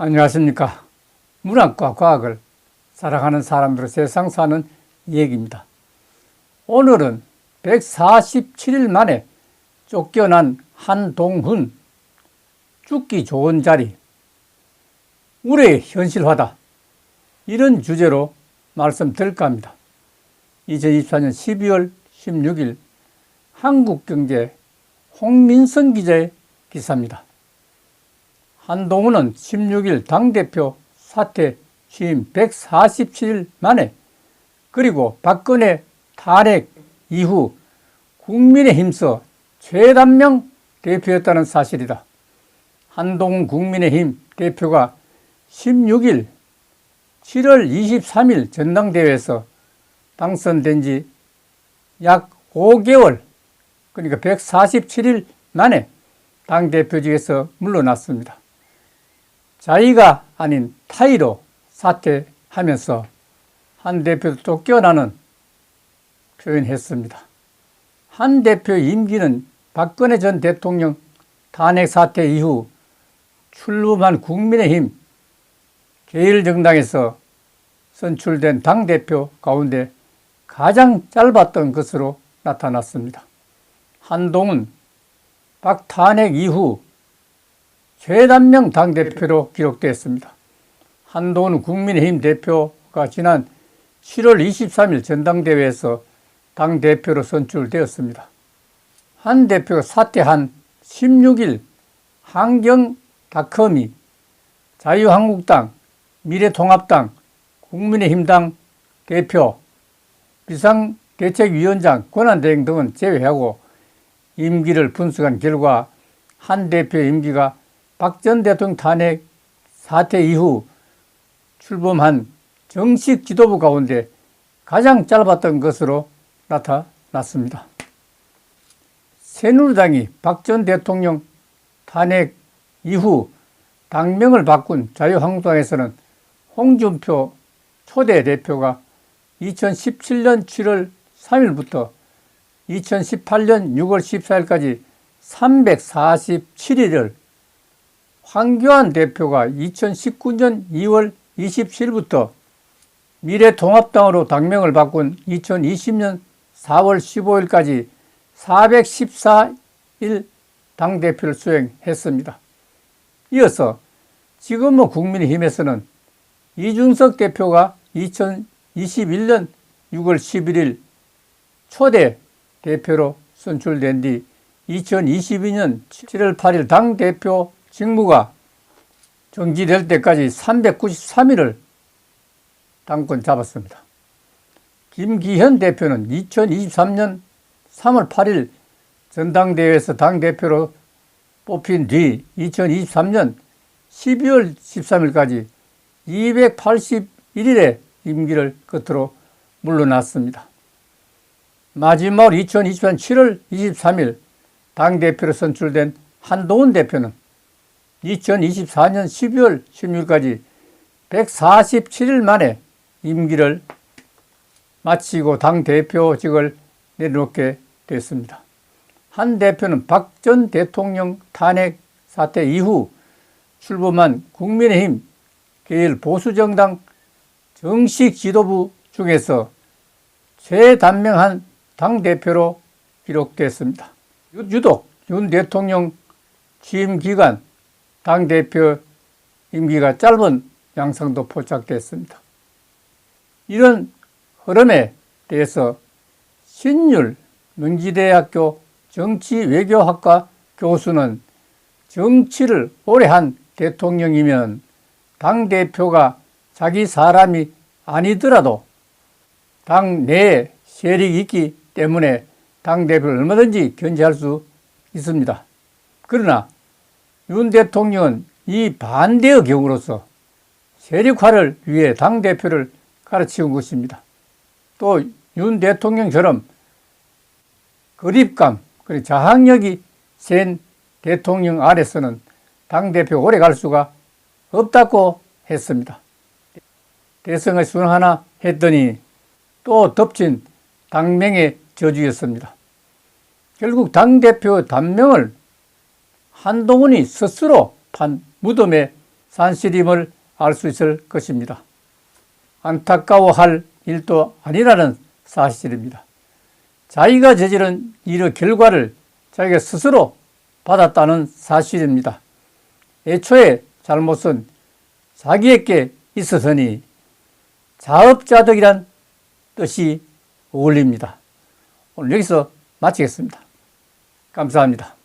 안녕하십니까. 문학과 과학을 사랑하는 사람들의 세상 사는 얘기입니다. 오늘은 147일 만에 쫓겨난 한동훈 죽기 좋은 자리 우레의 현실화다. 이런 주제로 말씀드릴까 합니다. 2024년 12월 16일 한국경제 홍민선 기자의 기사입니다. 한동훈은 16일 당대표 사퇴 취임 147일 만에 그리고 박근혜 탄핵 이후 국민의힘서 최단명 대표였다는 사실이다. 한동훈 국민의힘 대표가 16일 7월 23일 전당대회에서 당선된 지 약 5개월, 그러니까 147일 만에 당대표직에서 물러났습니다. 자의가 아닌 타의로 사퇴하면서 한 대표도 쫓겨나는 표현했습니다. 한 대표 임기는 박근혜 전 대통령 탄핵 사태 이후 출범한 국민의힘 계열정당에서 선출된 당대표 가운데 가장 짧았던 것으로 나타났습니다. 한동훈 박탄핵 이후 최단명 당대표로 기록되었습니다. 한동훈 국민의힘 대표가 지난 7월 23일 전당대회에서 당대표로 선출되었습니다. 한 대표가 사퇴한 16일 환경닷컴이 자유한국당, 미래통합당, 국민의힘당 대표, 비상대책위원장, 권한대행 등은 제외하고 임기를 분석한 결과 한 대표 임기가 박 전 대통령 탄핵 사태 이후 출범한 정식 지도부 가운데 가장 짧았던 것으로 나타났습니다. 새누리당이 박 전 대통령 탄핵 이후 당명을 바꾼 자유한국당에서는 홍준표 초대 대표가 2017년 7월 3일부터 2018년 6월 14일까지 347일을 황교안 대표가 2019년 2월 27일부터 미래통합당으로 당명을 바꾼 2020년 4월 15일까지 414일 당대표를 수행했습니다. 이어서 지금 뭐 국민의힘에서는 이준석 대표가 2021년 6월 11일 초대 대표로 선출된 뒤 2022년 7월 8일 당대표 직무가 정지될 때까지 393일을 당권 잡았습니다. 김기현 대표는 2023년 3월 8일 전당대회에서 당대표로 뽑힌 뒤 2023년 12월 13일까지 281일의 임기를 끝으로 물러났습니다. 마지막으로 2023년 7월 23일 당대표로 선출된 한동훈 대표는 2024년 12월 16일까지 147일 만에 임기를 마치고 당대표직을 내놓게 됐습니다. 한 대표는 박 전 대통령 탄핵 사태 이후 출범한 국민의힘 계열 보수정당 정식 지도부 중에서 최단명한 당대표로 기록됐습니다. 유독 윤 대통령 취임 기간 당대표 임기가 짧은 양상도 포착됐습니다. 이런 흐름에 대해서 신율 명지대학교 정치외교학과 교수는 정치를 오래 한 대통령이면 당 대표가 자기 사람이 아니더라도 당 내에 세력이 있기 때문에 당 대표를 얼마든지 견제할 수 있습니다. 그러나 윤 대통령은 이 반대의 경우로서 세력화를 위해 당 대표를 가르치운 것입니다. 또 윤 대통령처럼 그립감, 그리고 자학력이 센 대통령 아래서는 당 대표 오래 갈 수가 없다고 했습니다. 대성을 순하나 했더니 또 덮친 당명의 저주였습니다. 결국 당대표 단명을 한동훈이 스스로 판 무덤의 산실임을 알 수 있을 것입니다. 안타까워할 일도 아니라는 사실입니다. 자기가 저지른 일의 결과를 자기가 스스로 받았다는 사실입니다. 애초에 잘못은 자기에게 있어서니 자업자득이란 뜻이 어울립니다. 오늘 여기서 마치겠습니다. 감사합니다.